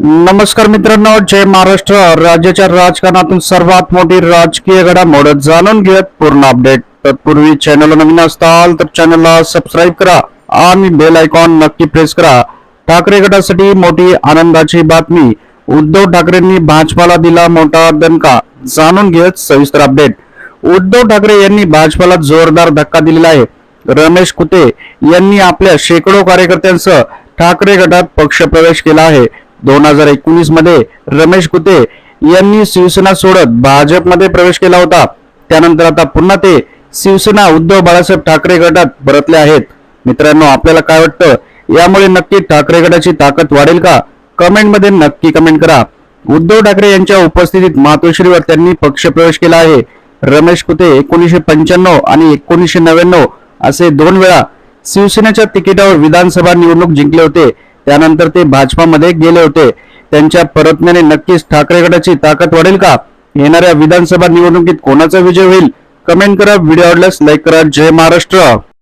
नमस्कार मित्रांनो जय महाराष्ट्र. राज्याच्या राजकारणातून सर्वात मोठी राजकीय घडामोड जाणून घेत पूर्ण अपडेट. तत्पूर्वी चॅनल नवीन असताल तर चॅनलला सबस्क्राईब करा आणि बेल आयकॉन नक्की प्रेस करा. ठाकरे गटासाठी मोठी आनंदाची बातमी. उद्धव ठाकरेंनी भाजपाला दिला मोठा दणका. जाणून घेत सविस्तर अपडेट उद्धव ठाकरे यांनी भाजपाला जोरदार धक्का दिलेला आहे. रमेश कुते यांनी आपल्या शेकडो कार्यकर्त्यांसह ठाकरे गटात पक्षप्रवेश केला आहे. दोन हजार एकोणीसमध्ये रमेश कुते यांनी शिवसेना सोडत भाजपमध्ये प्रवेश केला होता. त्यानंतर आता पुन्हा ते शिवसेना उद्धव बाळासाहेब ठाकरे गटात परतले आहेत. मित्रांनो आपल्याला काय वाटतं? यामुळे नक्की ठाकरे गटाची ताकद वाढेल का? कमेंटमध्ये नक्की कमेंट करा. उद्धव ठाकरे यांच्या उपस्थितीत मातोश्रीवर त्यांनी पक्षप्रवेश केला आहे. रमेश कुते एकोणीसशे पंच्याण्णव आणि एकोणीसशे नव्याण्णव असे दोन वेळा शिवसेनेच्या तिकिटावर विधानसभा निवडणूक जिंकले होते. त्यानंतर ते भाजपामध्ये गेले होते. त्यांच्या परतण्याने नक्कीच ठाकरे गटाची ताकद वाढेल का? येणाऱ्या विधानसभा निवडणुकीत कोणाचा विजय होईल? कमेंट करा. व्हिडिओ आवडल्यास लाईक करा. जय महाराष्ट्र.